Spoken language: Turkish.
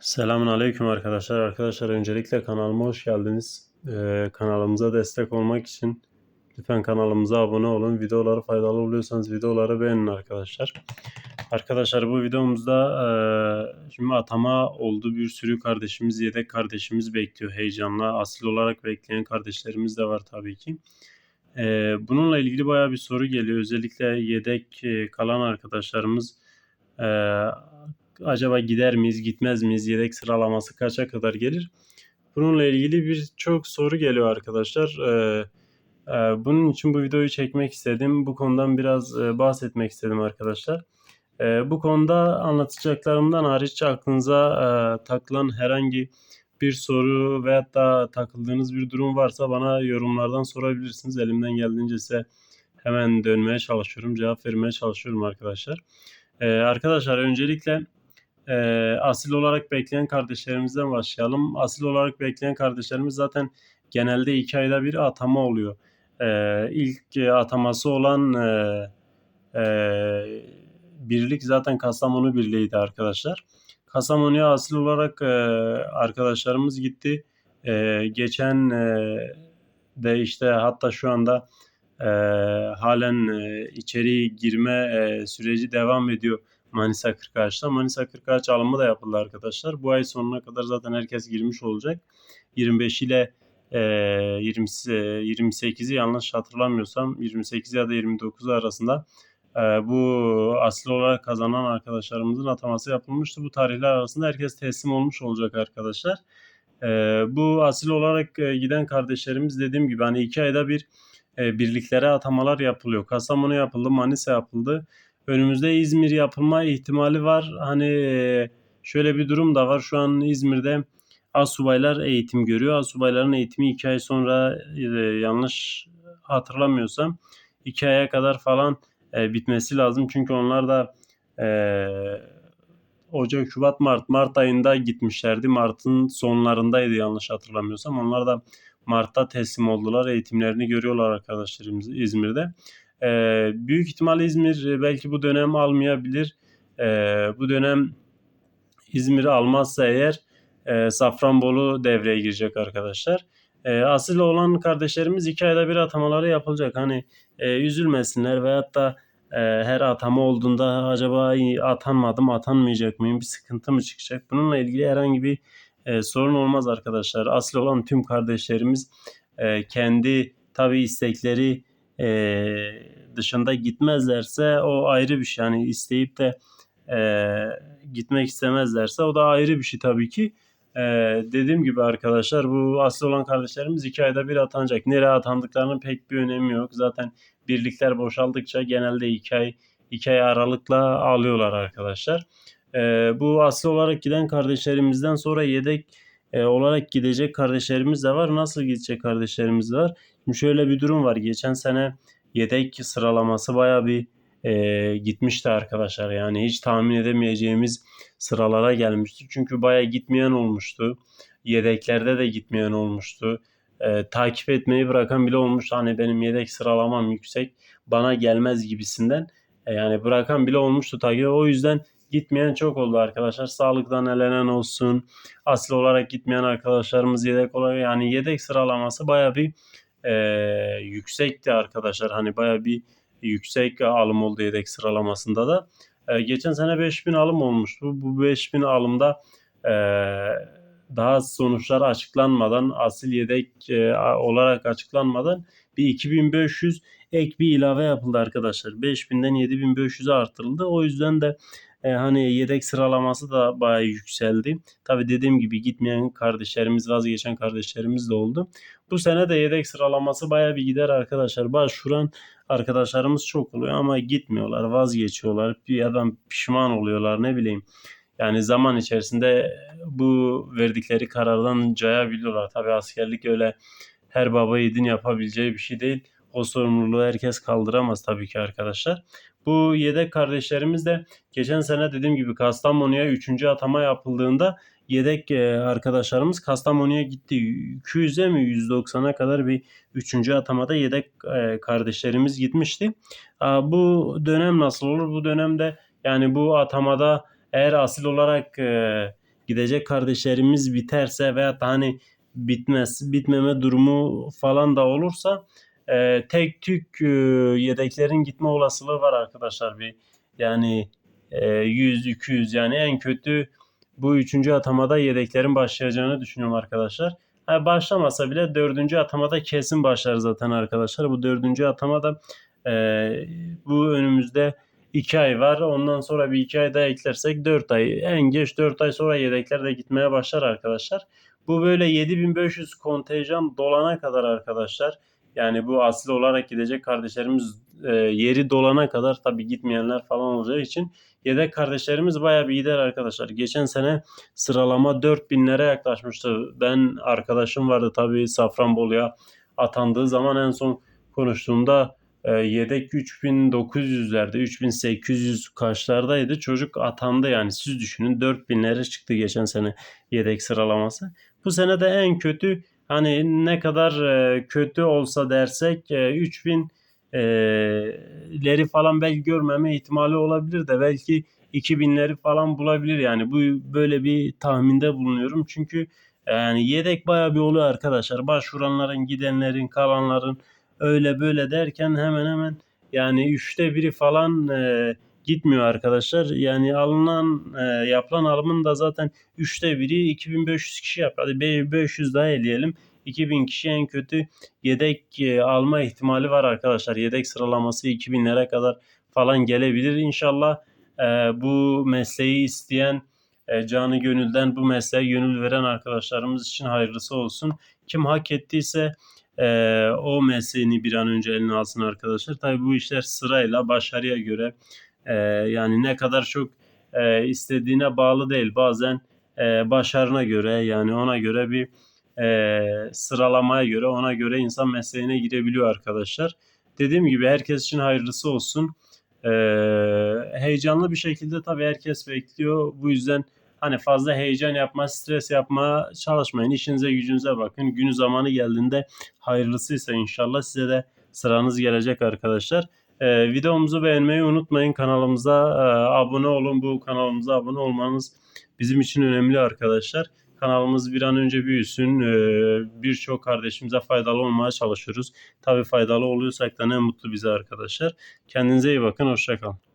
Selamun Aleyküm arkadaşlar. Arkadaşlar öncelikle kanalıma hoş geldiniz. Ee, kanalımıza destek olmak için lütfen kanalımıza abone olun. Videoları faydalı oluyorsanız videoları beğenin arkadaşlar. Arkadaşlar bu videomuzda e, şimdi atama oldu. Bir sürü kardeşimiz, yedek kardeşimiz bekliyor heyecanla. Asil olarak bekleyen kardeşlerimiz de var tabii ki. Ee, bununla ilgili baya bir soru geliyor. Özellikle yedek e, kalan arkadaşlarımız e, acaba gider miyiz, gitmez miyiz, yedek sıralaması kaça kadar gelir? Bununla ilgili birçok soru geliyor arkadaşlar. Ee, e, bunun için bu videoyu çekmek istedim. Bu konudan biraz e, bahsetmek istedim arkadaşlar. E, bu konuda anlatacaklarımdan hariç aklınıza e, takılan herhangi bir soru veyahut da takıldığınız bir durum varsa bana yorumlardan sorabilirsiniz. Elimden geldiğince size hemen dönmeye çalışıyorum, cevap vermeye çalışıyorum arkadaşlar. Ee, arkadaşlar öncelikle e, asil olarak bekleyen kardeşlerimizden başlayalım. Asil olarak bekleyen kardeşlerimiz zaten genelde iki ayda bir atama oluyor. Ee, ilk e, ataması olan e, e, birlik zaten Kastamonu Birliği'ydi arkadaşlar. Kastamonu'ya asil olarak e, arkadaşlarımız gitti. E, geçen e, de işte hatta şu anda e, halen e, içeri girme e, süreci devam ediyor Manisa Kırkağaç'ta. Manisa Kırkağaç alımı da yapıldı arkadaşlar. Bu ay sonuna kadar zaten herkes girmiş olacak. 25 ile e, 20, 28'i yanlış hatırlamıyorsam 28 ya da 29 arasında e, bu asli olarak kazanan arkadaşlarımızın ataması yapılmıştı. Bu tarihler arasında herkes teslim olmuş olacak arkadaşlar. E, bu asil olarak e, giden kardeşlerimiz dediğim gibi hani iki ayda bir e, birliklere atamalar yapılıyor. Kastamonu yapıldı, Manisa yapıldı. Önümüzde İzmir yapılma ihtimali var. Hani e, şöyle bir durum da var. Şu an İzmir'de asubaylar eğitim görüyor. Asubayların eğitimi iki ay sonra e, yanlış hatırlamıyorsam iki aya kadar falan e, bitmesi lazım. Çünkü onlar da Ocak, Şubat, Mart, Mart ayında gitmişlerdi. Mart'ın sonlarındaydı yanlış hatırlamıyorsam. Onlar da Mart'ta teslim oldular. Eğitimlerini görüyorlar arkadaşlarımız İzmir'de. Ee, büyük ihtimalle İzmir belki bu dönem almayabilir. Ee, bu dönem İzmir almazsa eğer e, Safranbolu devreye girecek arkadaşlar. E, asıl olan kardeşlerimiz iki ayda bir atamaları yapılacak. Hani e, üzülmesinler veyahut da e, her atama olduğunda acaba atanmadım atanmayacak mıyım bir sıkıntı mı çıkacak? Bununla ilgili herhangi bir e, sorun olmaz arkadaşlar. Asıl olan tüm kardeşlerimiz e, kendi tabi istekleri e, dışında gitmezlerse o ayrı bir şey. Yani isteyip de e, gitmek istemezlerse o da ayrı bir şey tabii ki. E, dediğim gibi arkadaşlar bu asıl olan kardeşlerimiz iki ayda bir atanacak. Nereye atandıklarının pek bir önemi yok. Zaten birlikler boşaldıkça genelde iki ay iki ay aralıkla alıyorlar arkadaşlar. E, bu asıl olarak giden kardeşlerimizden sonra yedek e, olarak gidecek kardeşlerimiz de var. Nasıl gidecek kardeşlerimiz de var? Şöyle bir durum var. Geçen sene yedek sıralaması baya bir e, gitmişti arkadaşlar. Yani hiç tahmin edemeyeceğimiz sıralara gelmişti. Çünkü baya gitmeyen olmuştu. Yedeklerde de gitmeyen olmuştu. E, takip etmeyi bırakan bile olmuştu. Hani benim yedek sıralamam yüksek bana gelmez gibisinden. E, yani bırakan bile olmuştu takip. O yüzden gitmeyen çok oldu arkadaşlar. Sağlıktan elenen olsun. Asıl olarak gitmeyen arkadaşlarımız yedek olarak yani yedek sıralaması baya bir e, yüksekti arkadaşlar. Hani baya bir yüksek alım oldu yedek sıralamasında da. E, geçen sene 5000 alım olmuştu. Bu 5000 alımda e, daha sonuçlar açıklanmadan asil yedek e, olarak açıklanmadan bir 2500 ek bir ilave yapıldı arkadaşlar. 5000'den 7500'e artırıldı. O yüzden de e, hani yedek sıralaması da bayağı yükseldi. Tabi dediğim gibi gitmeyen kardeşlerimiz, vazgeçen kardeşlerimiz de oldu. Bu sene de yedek sıralaması bayağı bir gider arkadaşlar. Başvuran arkadaşlarımız çok oluyor ama gitmiyorlar, vazgeçiyorlar. Bir adam pişman oluyorlar ne bileyim. Yani zaman içerisinde bu verdikleri karardan cayabiliyorlar. Tabi askerlik öyle her baba yiğidin yapabileceği bir şey değil. O sorumluluğu herkes kaldıramaz tabii ki arkadaşlar. Bu yedek kardeşlerimiz de geçen sene dediğim gibi Kastamonu'ya 3. atama yapıldığında yedek e, arkadaşlarımız Kastamonu'ya gitti. 200'e mi 190'a kadar bir 3. atamada yedek e, kardeşlerimiz gitmişti. Bu dönem nasıl olur? Bu dönemde yani bu atamada eğer asil olarak e, gidecek kardeşlerimiz biterse veya hani bitmez bitmeme durumu falan da olursa e, tek tük e, yedeklerin gitme olasılığı var arkadaşlar bir yani e, 100-200 yani en kötü bu üçüncü atamada yedeklerin başlayacağını düşünüyorum arkadaşlar. Ha, başlamasa bile dördüncü atamada kesin başlar zaten arkadaşlar. Bu dördüncü atamada e, bu önümüzde 2 ay var. Ondan sonra bir 2 ay daha eklersek 4 ay. En geç 4 ay sonra yedekler de gitmeye başlar arkadaşlar. Bu böyle 7500 kontenjan dolana kadar arkadaşlar. Yani bu asıl olarak gidecek kardeşlerimiz e, yeri dolana kadar tabii gitmeyenler falan olacağı için yedek kardeşlerimiz bayağı bir gider arkadaşlar. Geçen sene sıralama 4000'lere yaklaşmıştı. Ben arkadaşım vardı tabii Safranbolu'ya atandığı zaman en son konuştuğumda e, yedek 3900'lerde 3800 kaçlardaydı. Çocuk atandı yani siz düşünün 4000'lere çıktı geçen sene yedek sıralaması. Bu sene de en kötü hani ne kadar e, kötü olsa dersek e, 3000 e, leri falan belki görmeme ihtimali olabilir de belki 2000'leri falan bulabilir. Yani bu böyle bir tahminde bulunuyorum. Çünkü yani yedek bayağı bir oluyor arkadaşlar. Başvuranların gidenlerin kalanların öyle böyle derken hemen hemen yani üçte biri falan e, gitmiyor arkadaşlar yani alınan e, yapılan alımın da zaten üçte biri 2500 kişi yapıyor hadi 500 daha eleyelim 2000 kişi en kötü yedek e, alma ihtimali var arkadaşlar. Yedek sıralaması 2000'lere kadar falan gelebilir. İnşallah e, bu mesleği isteyen e, canı gönülden bu mesleğe gönül veren arkadaşlarımız için hayırlısı olsun. Kim hak ettiyse e, o mesleğini bir an önce eline alsın arkadaşlar. Tabi bu işler sırayla başarıya göre e, yani ne kadar çok e, istediğine bağlı değil. Bazen e, başarına göre yani ona göre bir e, sıralamaya göre ona göre insan mesleğine girebiliyor arkadaşlar. Dediğim gibi herkes için hayırlısı olsun. E, heyecanlı bir şekilde tabii herkes bekliyor. Bu yüzden hani fazla heyecan yapma, stres yapma çalışmayın. İşinize gücünüze bakın. Günü zamanı geldiğinde hayırlısıysa inşallah size de sıranız gelecek arkadaşlar. Ee, videomuzu beğenmeyi unutmayın. Kanalımıza e, abone olun. Bu kanalımıza abone olmanız bizim için önemli arkadaşlar. Kanalımız bir an önce büyüsün. Ee, Birçok kardeşimize faydalı olmaya çalışıyoruz. Tabii faydalı oluyorsak da ne mutlu bize arkadaşlar. Kendinize iyi bakın. Hoşçakalın.